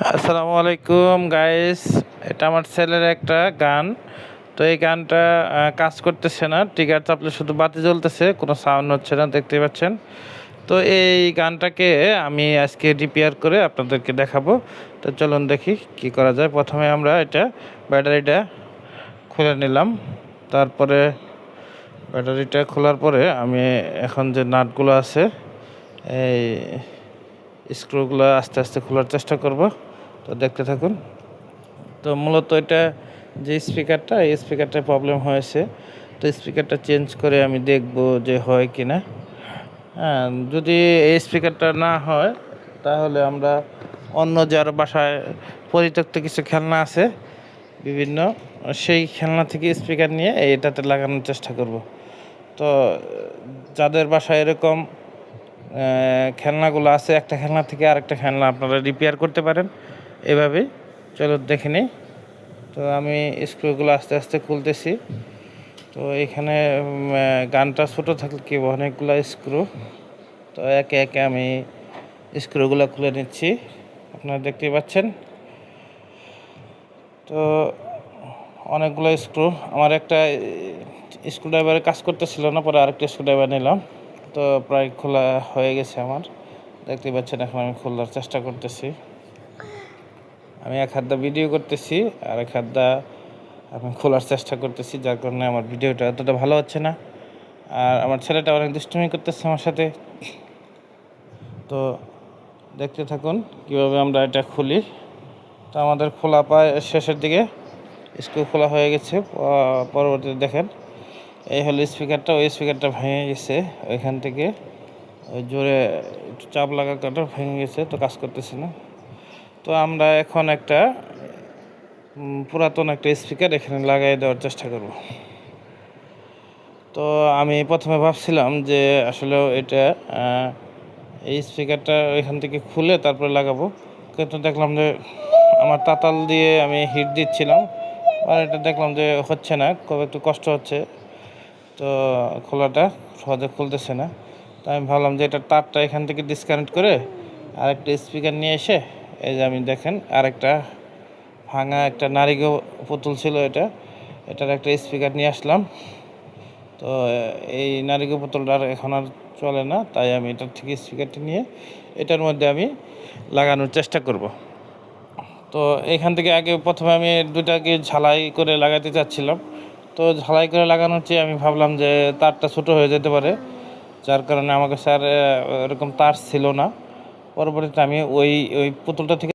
আসসালামু আলাইকুম গাইস এটা আমার ছেলের একটা গান। তো এই গানটা কাজ করতেছে না। টিকার চাপলে শুধু বাতি জ্বলতেছে, কোনো সাউন্ড হচ্ছে না দেখতে পাচ্ছেন। তো এই গানটাকে আমি আজকে রিপেয়ার করে আপনাদেরকে দেখাবো। তো চলুন দেখি কি করা যায়। প্রথমে আমরা এটা ব্যাটারিটা খুলে নিলাম। তারপরে ব্যাটারিটা খোলার পরে আমি এখন যে নাটগুলো আছে, এই স্ক্রুগুলো আস্তে আস্তে খোলার চেষ্টা করব। তো দেখতে থাকুন। তো মূলত এটা যে স্পিকারটা, এই স্পিকারটা প্রবলেম হয়েছে। তো স্পিকারটা চেঞ্জ করে আমি দেখব যে হয় কি না হ্যাঁ যদি এই স্পিকারটা না হয়, তাহলে আমরা অন্য যার বাসায় পরিত্যক্ত কিছু খেলনা আছে, বিভিন্ন, সেই খেলনা থেকে স্পিকার নিয়ে এটাতে লাগানোর চেষ্টা করব। তো যাদের বাসায় এরকম খেলনাগুলো আছে, একটা খেলনা থেকে আরেকটা খেলনা আপনারা রিপেয়ার করতে পারেন এভাবেই চলো দেখে নিই। তো আমি স্ক্রুগুলো আস্তে আস্তে খুলতেছি। তো এখানে গানটা ছোটো থাকলে কি অনেকগুলো স্ক্রু তো একে একে আমি স্ক্রুগুলো খুলে নিচ্ছি। আপনারা দেখতেই পাচ্ছেন। তো অনেকগুলো স্ক্রু আমার একটা স্ক্রু ড্রাইভারে কাজ করতেছিল না, পরে আরেকটা স্ক্রু ড্রাইভার নিলাম। তো প্রায় খোলা হয়ে গেছে আমার। দেখতে পাচ্ছেন, এখন আমি খোলার চেষ্টা করতেছি। আমি এক হাত ভিডিও করতেছি, আর এক হাত দা আমি খোলার চেষ্টা করতেছি, যার কারণে আমার ভিডিওটা এতটা ভালো হচ্ছে না। আর আমার ছেলেটা অনেক দুষ্টুমি করতেছে আমার সাথে। তো দেখতে থাকুন কীভাবে আমরা এটা খুলি। তো আমাদের খোলা পায় শেষের দিকে। স্কুল খোলা হয়ে গেছে পরবর্তীতে দেখেন। এই হলো স্পিকারটা ওই স্পিকারটা ভেঙে গেছে। ওইখান থেকে জোরে একটু চাপ লাগা কাটা ভেঙে গেছে, তো কাজ করতেছে না। তো আমরা এখন একটা পুরাতন একটা স্পিকার এখানে লাগাই দেওয়ার চেষ্টা করব। তো আমি প্রথমে ভাবছিলাম যে আসলে এটা এই স্পিকারটা এখান থেকে খুলে তারপরে লাগাবো। কিন্তু দেখলাম যে আমার তাতাল দিয়ে আমি হিট দিচ্ছিলাম। আর এটা দেখলাম যে হচ্ছে না, খুব একটু কষ্ট হচ্ছে। তো খোলাটা সহজে খুলতেছে না। তো আমি ভাবলাম যে এটা তারটা এখান থেকে ডিসকানেক্ট করে আরেকটা স্পিকার নিয়ে এসে এই যে আমি দেখেন আরেকটা ভাঙা একটা নারিগো পুতুল ছিল এটা, এটার একটা স্পিকার নিয়ে আসলাম। তো এই নারিগো পুতুলটা আর এখন আর চলে না, তাই আমি এটার থেকে স্পিকারটি নিয়ে এটার মধ্যে আমি লাগানোর চেষ্টা করব। তো এখান থেকে আগে প্রথমে আমি দুটাকে ঝালাই করে লাগাতে চাচ্ছিলাম। তো ঝালাই করে লাগানোর চেয়ে আমি ভাবলাম যে তারটা ছোটো হয়ে যেতে পারে, যার কারণে আমাকে স্যার এরকম তার ছিল না। পরবর্তীতে আমি ওই ওই পুতুলটা থেকে